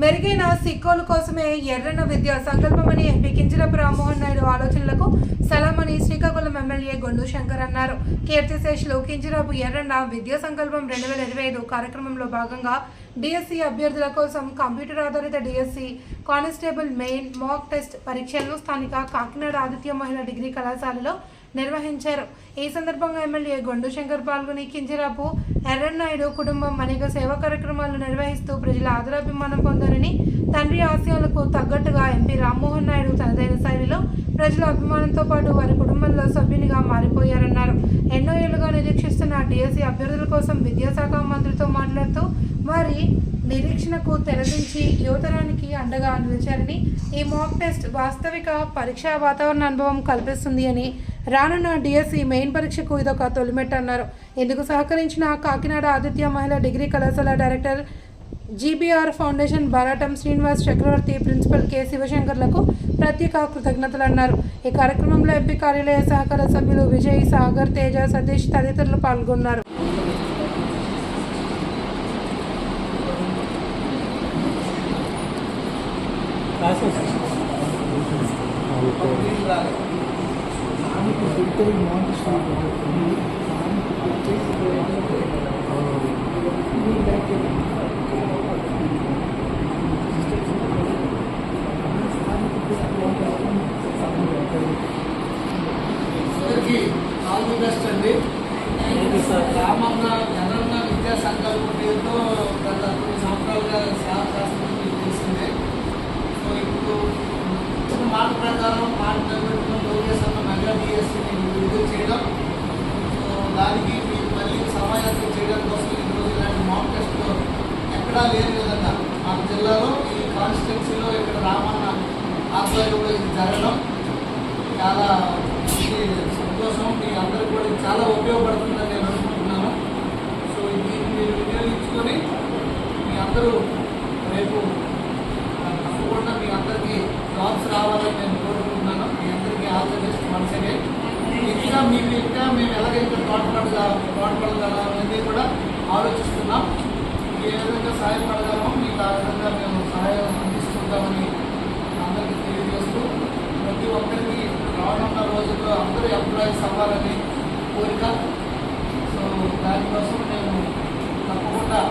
మెరుగైన సిక్కోలు కోసమే ఎర్రన్న విద్యా సంకల్పమని బిగించిన రామ్మోహన్ నాయుడు ఆలోచనలకు ఎమ్మెల్యే గొండు శంకర్ అన్నారు. కీర్తిశేష్ కింజరాపు ఎర్రన్న విద్యా సంకల్పం రెండు వేల ఇరవై ఐదు కార్యక్రమంలో భాగంగా డిఎస్సి అభ్యర్థుల కోసం కంప్యూటర్ ఆధారిత DSC constable main mock test పరీక్షలను స్థానిక కాకినాడ ఆదిత్య మహిళా డిగ్రీ కళాశాలలో నిర్వహించారు. ఈ సందర్భంగా ఎమ్మెల్యే గొండు శంకర్ పాల్గొని కింజరాపు ఎర్రన్నాయుడు కుటుంబం అనేక సేవా కార్యక్రమాలు నిర్వహిస్తూ ప్రజల ఆదరాభిమానం పొందారని తండ్రి ఆశయాలకు తగ్గట్టుగా ఎంపీ రామ్మోహన్ నాయుడు తనదైన శైలిలో ప్రజల అభిమానంతో పాటు వారి కుటుంబంలో డిఎస్సి అభ్యర్థుల కోసం విద్యాశాఖ మంత్రితో మాట్లాడుతూ వారి నిరీక్షణకు తెరదించి యువతరానికి అండగా నిలిచారని ఈ మాక్ టెస్ట్ వాస్తవిక పరీక్షా వాతావరణ అనుభవం కల్పిస్తుంది అని రానున్న డిఎస్సి మెయిన్ పరీక్షకు ఇదొక తొలిమెట్ అన్నారు. ఇందుకు సహకరించిన కాకినాడ ఆదిత్య మహిళా డిగ్రీ కళాశాల director GBR foundation Baratam Srinivas Chakravarthi principal K శివశంకర్లకు ప్రత్యేక కృతజ్ఞతలు అన్నారు ఈ కార్యక్రమంలో ఎంపీ కార్యాలయ సహకార సభ్యులు విజయ్ సాగర్ తేజ సతీష్ తదితరులు పాల్గొన్నారు అందరికీ ఆల్ ది బెస్ట్ అండి రామన్న జనన్న విద్యా సంకల్పం పేరుతో గత కొన్ని సంవత్సరాలుగా సేవ చేస్తున్నట్టు మీకు తెలిసిందే సో ఇప్పుడు ఇచ్చిన మాట ప్రకారం మాట నిలబెట్టుకున్న లోకేష్ అన్న మెగా డిఎస్సీని విడుదల చేయడం. సో దానికి మీరు మళ్ళీ సమాయాసం చేయడం కోసం ఈరోజు ఇలాంటి మాక్ టెస్ట్ ఎక్కడా లేని విధంగా మన జిల్లాలో ఈ కాన్స్టిట్యున్సీలో ఇక్కడ రామన్న ఆధ్వర్యంలో ఇది జరగడం చాలా ఇది సంతోషం మీ అందరికీ కూడా ఇది చాలా ఉపయోగపడుతుందని నేను అనుకుంటున్నాను సో ఇది మీరు వినియోగించుకొని మీ అందరూ రేపు తప్పకుండా మీ అందరికీ జాబ్స్ రావాలని నేను కోరుకుంటున్నాను. మీ అందరికీ all the best once again ఇంకా మీకు ఇంకా మేము ఎలాగైతే తోడ్పడగా తోడ్పడగలనేది కూడా ఆలోచిస్తున్నాం. ఏ విధంగా సహాయపడగలమో మీకు ఆ విధంగా మేము సహాయం అందిస్తుంటామని అందరికీ తెలియజేస్తూ ప్రతి ఒక్కరికి రానున్న రోజుల్లో అందరూ ఎంప్లాయీస్ అవ్వాలని కోరిక. సో దానికోసం నేను తప్పకుండా